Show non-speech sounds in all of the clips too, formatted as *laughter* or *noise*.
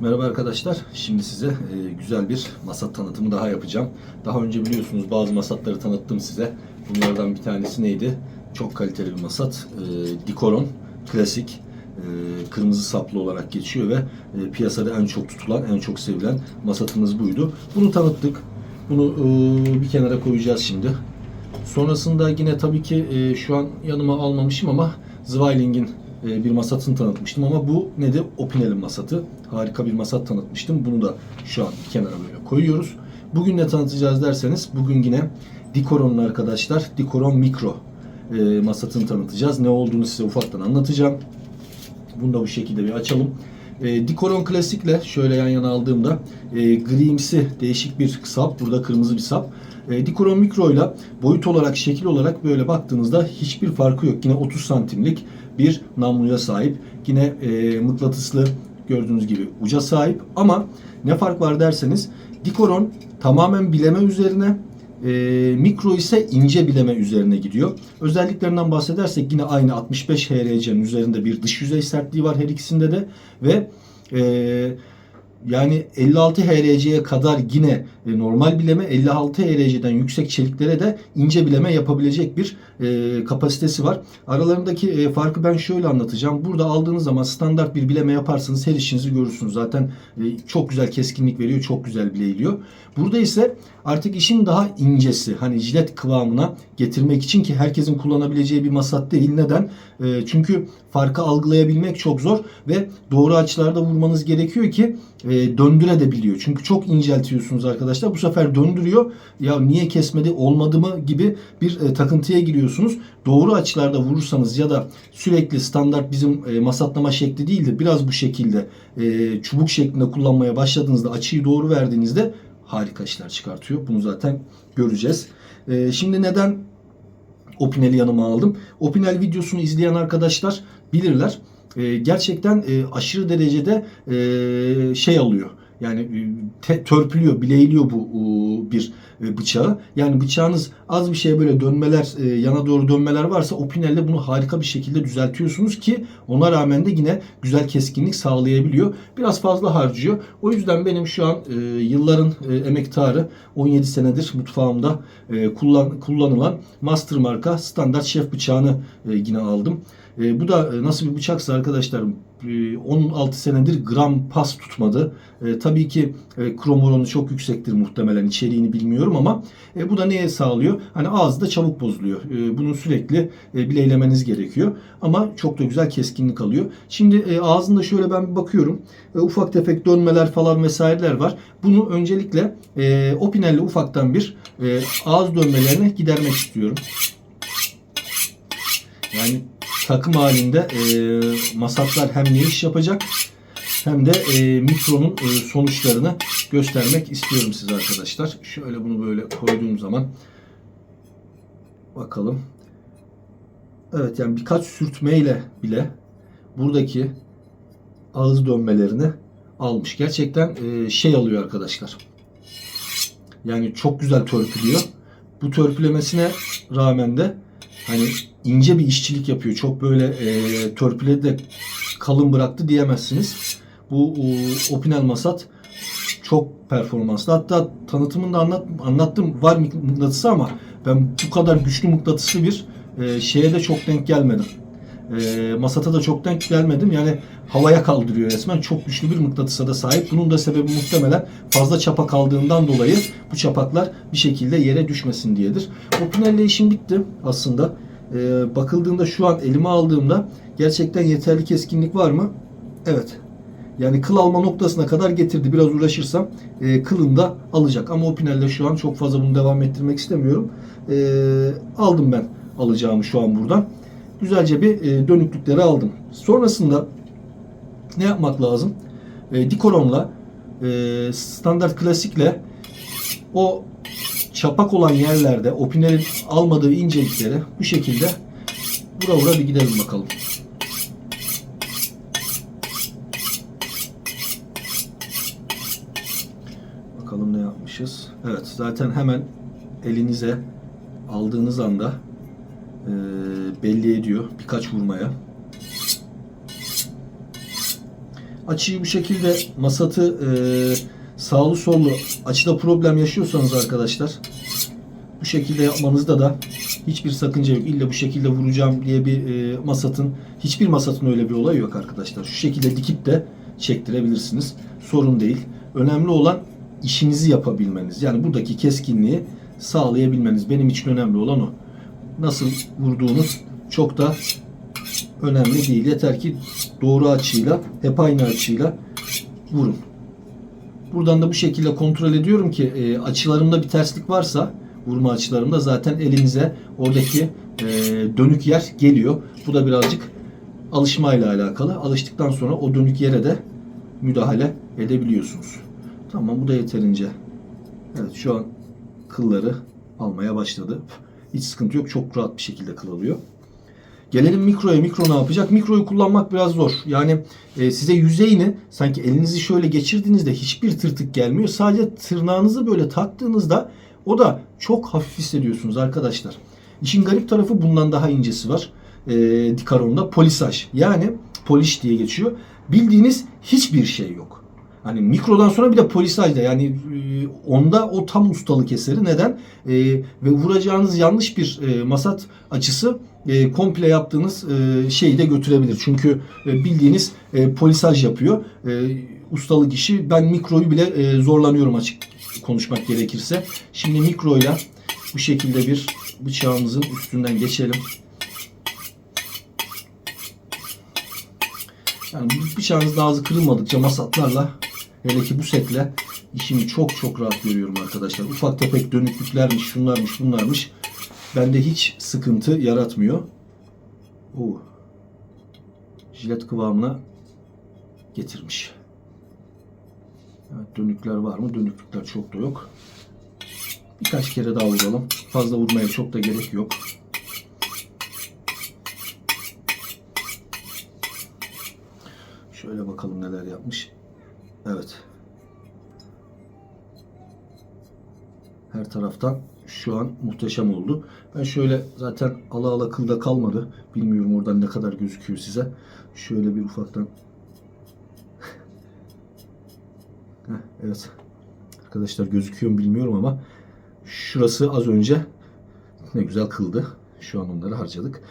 Merhaba arkadaşlar. Şimdi size e, güzel bir masat tanıtımı daha yapacağım. Daha önce biliyorsunuz bazı masatları tanıttım size. Bunlardan bir tanesi neydi? Çok kaliteli bir masat. E, Dikoron klasik e, kırmızı saplı olarak geçiyor ve e, piyasada en çok tutulan, en çok sevilen masatımız buydu. Bunu tanıttık. Bunu bir kenara koyacağız şimdi. Sonrasında yine tabii ki şu an yanıma almamışım ama Zweiling'in e, bir masatını tanıtmıştım ama bu nedir? Opinel'in masatı. Harika bir masat tanıtmıştım. Bunu da şu an bir kenara böyle koyuyoruz. Bugün ne tanıtacağız derseniz bugün yine Dikoron'un arkadaşlar Dikoron Mikro e, masatını tanıtacağız. Ne olduğunu size ufaktan anlatacağım. Bunu da bu şekilde bir açalım. E, Dikoron Klasik'le şöyle yan yana aldığımda e, grimsi değişik bir sap. Burada kırmızı bir sap. E, Dikoron Mikro ile boyut olarak, şekil olarak böyle baktığınızda hiçbir farkı yok. Yine 30 santimlik bir namluya sahip. Yine e, mıknatıslı gördüğünüz gibi uca sahip. Ama ne fark var derseniz Dikoron tamamen bileme üzerine e, mikro ise ince bileme üzerine gidiyor. Özelliklerinden bahsedersek yine aynı 65 HRC'nin üzerinde bir dış yüzey sertliği var her ikisinde de ve e, yani 56 HRC'ye kadar yine e, normal bileme 56 HRC'den yüksek çeliklere de ince bileme yapabilecek bir e, kapasitesi var. Aralarındaki e, farkı ben şöyle anlatacağım. Burada aldığınız zaman standart bir bileme yaparsanız her işinizi görürsünüz. Zaten e, çok güzel keskinlik veriyor, çok güzel bileğiliyor. Burada ise artık işin daha incesi, hani jilet kıvamına getirmek için ki herkesin kullanabileceği bir masat değil. Neden? E, çünkü farkı algılayabilmek çok zor ve doğru açılarda vurmanız gerekiyor ki e, döndürebiliyor. Çünkü çok inceltiyorsunuz arkadaşlar. Bu sefer döndürüyor. Ya niye kesmedi, olmadı mı gibi bir e, takıntıya giriyorsunuz. Doğru açılarda vurursanız ya da sürekli standart bizim e, masatlama şekli değil de biraz bu şekilde e, çubuk şeklinde kullanmaya başladığınızda açıyı doğru verdiğinizde harika işler çıkartıyor. Bunu zaten göreceğiz. E, şimdi neden Opinel'i yanıma aldım? Opinel videosunu izleyen arkadaşlar bilirler. E, gerçekten e, aşırı derecede e, şey alıyor. Yani e, te, törpülüyor, bileğiliyor bu e, bir e, bıçağı. Yani bıçağınız az bir şey böyle dönmeler, e, yana doğru dönmeler varsa Opinel'le bunu harika bir şekilde düzeltiyorsunuz ki ona rağmen de yine güzel keskinlik sağlayabiliyor. Biraz fazla harcıyor. O yüzden benim şu an e, yılların e, emektarı 17 senedir mutfağımda e, kullan, kullanılan Master marka standart şef bıçağını e, yine aldım. E, bu da e, nasıl bir bıçaksa arkadaşlar e, 16 senedir gram pas tutmadı. E, tabii ki e, krom oranı çok yüksektir muhtemelen içeriğini bilmiyorum ama e, bu da neye sağlıyor? Hani ağızda çabuk bozuluyor. E, bunu sürekli e, bileylemeniz gerekiyor. Ama çok da güzel keskinlik alıyor. Şimdi e, ağzında şöyle ben bir bakıyorum. E, ufak tefek dönmeler falan vesaireler var. Bunu öncelikle e, Opinel'le ufaktan bir e, ağız dönmelerini gidermek istiyorum. Yani takım halinde e, masatlar hem ne iş yapacak hem de e, mikronun e, sonuçlarını göstermek istiyorum size arkadaşlar. Şöyle bunu böyle koyduğum zaman bakalım. Evet yani birkaç sürtmeyle bile buradaki ağız dönmelerini almış. Gerçekten e, şey alıyor arkadaşlar. Yani çok güzel törpülüyor. Bu törpülemesine rağmen de hani ince bir işçilik yapıyor. Çok böyle e, törpüledi de kalın bıraktı diyemezsiniz. Bu e, Opinel Masat çok performanslı. Hatta tanıtımında anlat, anlattım var mıknatısı ama ben bu kadar güçlü mıknatıslı bir e, şeye de çok denk gelmedim. E, Masata da çok denk gelmedim. Yani havaya kaldırıyor resmen. Çok güçlü bir mıknatısa da sahip. Bunun da sebebi muhtemelen fazla çapa kaldığından dolayı bu çapaklar bir şekilde yere düşmesin diyedir. Opinel'le işim bitti aslında. E, bakıldığında şu an elime aldığımda gerçekten yeterli keskinlik var mı? Evet. Yani kıl alma noktasına kadar getirdi. Biraz uğraşırsam e, kılını da alacak. Ama Opinel'de şu an çok fazla bunu devam ettirmek istemiyorum. E, aldım ben alacağımı şu an buradan. Güzelce bir e, dönüklükleri aldım. Sonrasında ne yapmak lazım? E, Dikoron'la e, standart klasikle o çapak olan yerlerde Opinel'in almadığı incelikleri bu şekilde vura vura bir gidelim bakalım. Bakalım ne yapmışız. Evet zaten hemen elinize aldığınız anda e, belli ediyor birkaç vurmaya. Açıyı bu şekilde masatı e, sağlı sollu açıda problem yaşıyorsanız arkadaşlar bu şekilde yapmanızda da hiçbir sakınca yok. İlla bu şekilde vuracağım diye bir e, masatın hiçbir masatın öyle bir olayı yok arkadaşlar. Şu şekilde dikip de çektirebilirsiniz. Sorun değil. Önemli olan işinizi yapabilmeniz. Yani buradaki keskinliği sağlayabilmeniz. Benim için önemli olan o. Nasıl vurduğunuz çok da önemli değil. Yeter ki doğru açıyla, hep aynı açıyla vurun. Buradan da bu şekilde kontrol ediyorum ki e, açılarımda bir terslik varsa vurma açılarımda zaten elinize oradaki e, dönük yer geliyor. Bu da birazcık alışmayla alakalı. Alıştıktan sonra o dönük yere de müdahale edebiliyorsunuz. Tamam bu da yeterince. Evet şu an kılları almaya başladı. Hiç sıkıntı yok. Çok rahat bir şekilde kıl alıyor. Gelelim mikroya. Mikro ne yapacak? Mikroyu kullanmak biraz zor. Yani e, size yüzeyini sanki elinizi şöyle geçirdiğinizde hiçbir tırtık gelmiyor. Sadece tırnağınızı böyle taktığınızda o da çok hafif hissediyorsunuz arkadaşlar. İşin garip tarafı bundan daha incesi var. E, Dikaron'da polisaj. Yani polish diye geçiyor. Bildiğiniz hiçbir şey yok. Hani mikrodan sonra bir de polisajda yani e, onda o tam ustalık eseri. Neden? E, ve vuracağınız yanlış bir e, masat açısı e, komple yaptığınız e, şeyi de götürebilir. Çünkü e, bildiğiniz e, polisaj yapıyor. E, ustalık işi. Ben mikroyu bile e, zorlanıyorum açık konuşmak gerekirse. Şimdi mikroyla bu şekilde bir bıçağımızın üstünden geçelim. Yani bıçağınızın ağzı kırılmadıkça masatlarla hele ki bu setle işimi çok çok rahat görüyorum arkadaşlar. Ufak tefek dönüklüklermiş, şunlarmış, bunlarmış. Bende hiç sıkıntı yaratmıyor. Oo. Jilet kıvamına getirmiş. Evet, dönükler var mı? Dönüklükler çok da yok. Birkaç kere daha vuralım. Fazla vurmaya çok da gerek yok. Şöyle bakalım neler yapmış. Evet. Her taraftan şu an muhteşem oldu. Ben şöyle zaten ala ala kılda kalmadı. Bilmiyorum oradan ne kadar gözüküyor size. Şöyle bir ufaktan. *laughs* Heh, evet. Arkadaşlar gözüküyor mu bilmiyorum ama şurası az önce ne güzel kıldı. Şu an onları harcadık.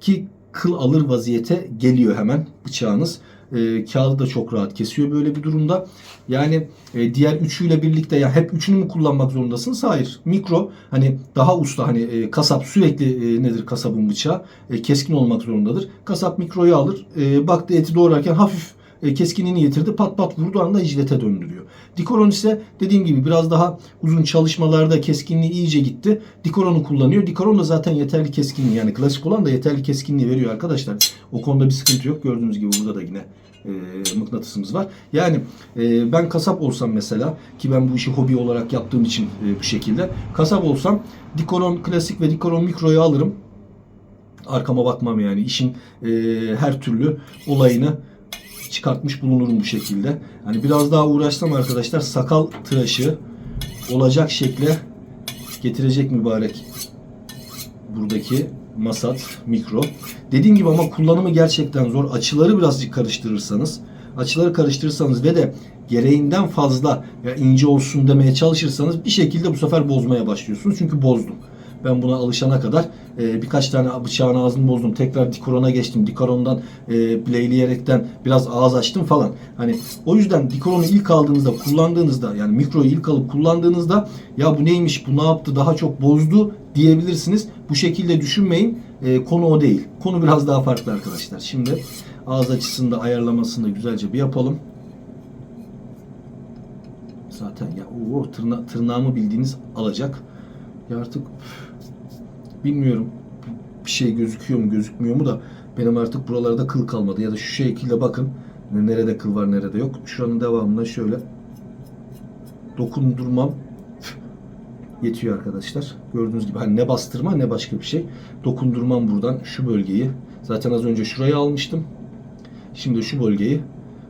Ki kıl alır vaziyete geliyor hemen bıçağınız. E, kağıdı da çok rahat kesiyor böyle bir durumda. Yani e, diğer üçüyle birlikte ya hep üçünü mü kullanmak zorundasınız? Hayır. Mikro hani daha usta hani e, kasap sürekli e, nedir kasabın bıçağı? E, keskin olmak zorundadır. Kasap mikroyu alır. E, baktı eti doğrarken hafif e, keskinliğini getirdi. Pat pat vurduğu anda jilete döndürüyor. Dikoron ise dediğim gibi biraz daha uzun çalışmalarda keskinliği iyice gitti. Dikoron'u kullanıyor. Dikoron da zaten yeterli keskinliği yani klasik olan da yeterli keskinliği veriyor arkadaşlar. O konuda bir sıkıntı yok. Gördüğünüz gibi burada da yine e, mıknatısımız var. Yani e, ben kasap olsam mesela ki ben bu işi hobi olarak yaptığım için e, bu şekilde kasap olsam Dikoron klasik ve Dikoron mikroyu alırım. Arkama bakmam yani işin e, her türlü olayını çıkartmış bulunurum bu şekilde. Hani biraz daha uğraşsam arkadaşlar sakal tıraşı olacak şekle getirecek mübarek buradaki masat mikro. Dediğim gibi ama kullanımı gerçekten zor. Açıları birazcık karıştırırsanız, açıları karıştırırsanız ve de gereğinden fazla ya ince olsun demeye çalışırsanız bir şekilde bu sefer bozmaya başlıyorsunuz. Çünkü bozdum. Ben buna alışana kadar e, birkaç tane bıçağın ağzını bozdum. Tekrar Dikoron'a geçtim. Dikoron'dan e, bileyleyerekten biraz ağız açtım falan. Hani o yüzden Dikoron'u ilk aldığınızda, kullandığınızda yani mikroyu ilk alıp kullandığınızda ya bu neymiş, bu ne yaptı, daha çok bozdu diyebilirsiniz. Bu şekilde düşünmeyin. E, konu o değil. Konu biraz daha farklı arkadaşlar. Şimdi ağız açısını da ayarlamasını da güzelce bir yapalım. Zaten ya o tırna, tırnağımı bildiğiniz alacak. Ya artık üf, bilmiyorum bir şey gözüküyor mu gözükmüyor mu da benim artık buralarda kıl kalmadı ya da şu şekilde bakın nerede kıl var nerede yok. Şuranın devamında şöyle dokundurmam *laughs* yetiyor arkadaşlar. Gördüğünüz gibi hani ne bastırma ne başka bir şey. Dokundurmam buradan şu bölgeyi. Zaten az önce şurayı almıştım. Şimdi şu bölgeyi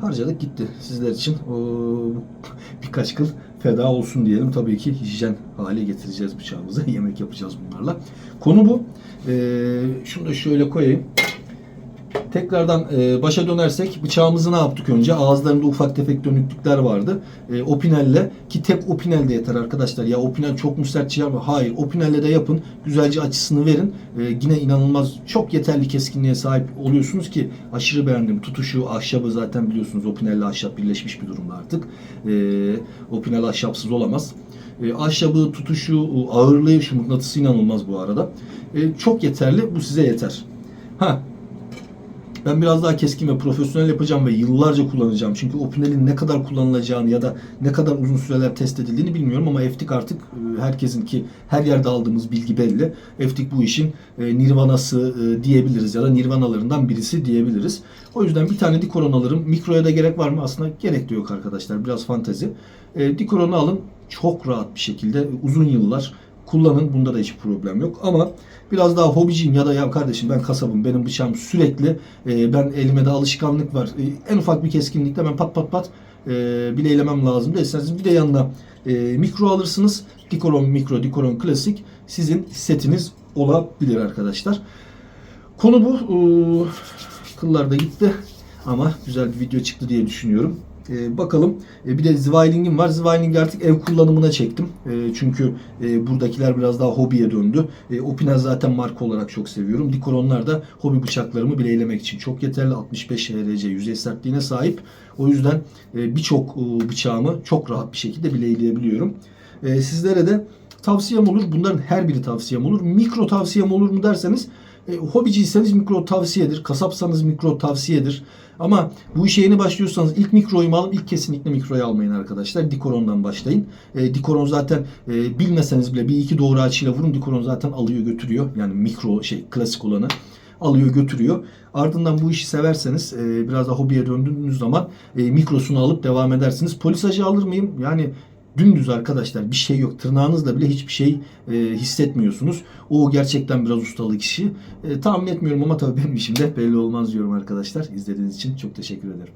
harcadık gitti. Sizler için o, *laughs* birkaç kıl feda olsun diyelim. Tabii ki hijyen hale getireceğiz bıçağımızı. *laughs* Yemek yapacağız bunlarla. Konu bu. Ee, şunu da şöyle koyayım. Tekrardan e, başa dönersek bıçağımızı ne yaptık önce? Ağızlarında ufak tefek dönüklükler vardı. E, opinelle ki tek opinel de yeter arkadaşlar. Ya opinel çok mu sert çizer mi? Hayır. Opinelle de yapın. Güzelce açısını verin. E, yine inanılmaz çok yeterli keskinliğe sahip oluyorsunuz ki aşırı beğendim. Tutuşu, ahşabı zaten biliyorsunuz opinelle ahşap birleşmiş bir durumda artık. E, opinel ahşapsız olamaz. E, ahşabı, tutuşu, ağırlığı, şu mıknatısı inanılmaz bu arada. E, çok yeterli. Bu size yeter. Ha ben biraz daha keskin ve profesyonel yapacağım ve yıllarca kullanacağım. Çünkü Opinel'in ne kadar kullanılacağını ya da ne kadar uzun süreler test edildiğini bilmiyorum ama Eftik artık e, herkesin ki her yerde aldığımız bilgi belli. Eftik bu işin e, nirvanası e, diyebiliriz ya da nirvanalarından birisi diyebiliriz. O yüzden bir tane Dikoron alırım. Mikroya da gerek var mı? Aslında gerek de yok arkadaşlar. Biraz fantezi. Dikoron'u alın. Çok rahat bir şekilde uzun yıllar kullanın. Bunda da hiç problem yok. Ama biraz daha hobiciyim ya da ya kardeşim ben kasabım benim bıçağım sürekli e, ben elime de alışkanlık var. E, en ufak bir keskinlikte ben pat pat pat e, bileylemem lazım derseniz bir de yanına e, mikro alırsınız. Dikoron mikro, Dikoron klasik sizin setiniz olabilir arkadaşlar. Konu bu. E, kıllar da gitti ama güzel bir video çıktı diye düşünüyorum. E, bakalım. E, bir de Zweiling'im var. Zweiling'i artık ev kullanımına çektim. E, çünkü e, buradakiler biraz daha hobiye döndü. E, Opinel zaten marka olarak çok seviyorum. Dikoronlar da hobi bıçaklarımı bileylemek için çok yeterli. 65 HRC yüzey sertliğine sahip. O yüzden e, birçok e, bıçağımı çok rahat bir şekilde bileyleyebiliyorum. E, sizlere de tavsiyem olur. Bunların her biri tavsiyem olur. Mikro tavsiyem olur mu derseniz e, hobiciyseniz mikro tavsiyedir. Kasapsanız mikro tavsiyedir. Ama bu işe yeni başlıyorsanız ilk mikroyu mu alın? İlk kesinlikle mikroyu almayın arkadaşlar. Dikoron'dan başlayın. E, Dikoron zaten e, bilmeseniz bile bir iki doğru açıyla vurun. Dikoron zaten alıyor götürüyor. Yani mikro şey klasik olanı alıyor götürüyor. Ardından bu işi severseniz e, biraz da hobiye döndüğünüz zaman e, mikrosunu alıp devam edersiniz. Polisajı alır mıyım? Yani dümdüz arkadaşlar bir şey yok. Tırnağınızla bile hiçbir şey e, hissetmiyorsunuz. O gerçekten biraz ustalı kişi. E, tahmin etmiyorum ama tabii benim işimde belli olmaz diyorum arkadaşlar. İzlediğiniz için çok teşekkür ederim.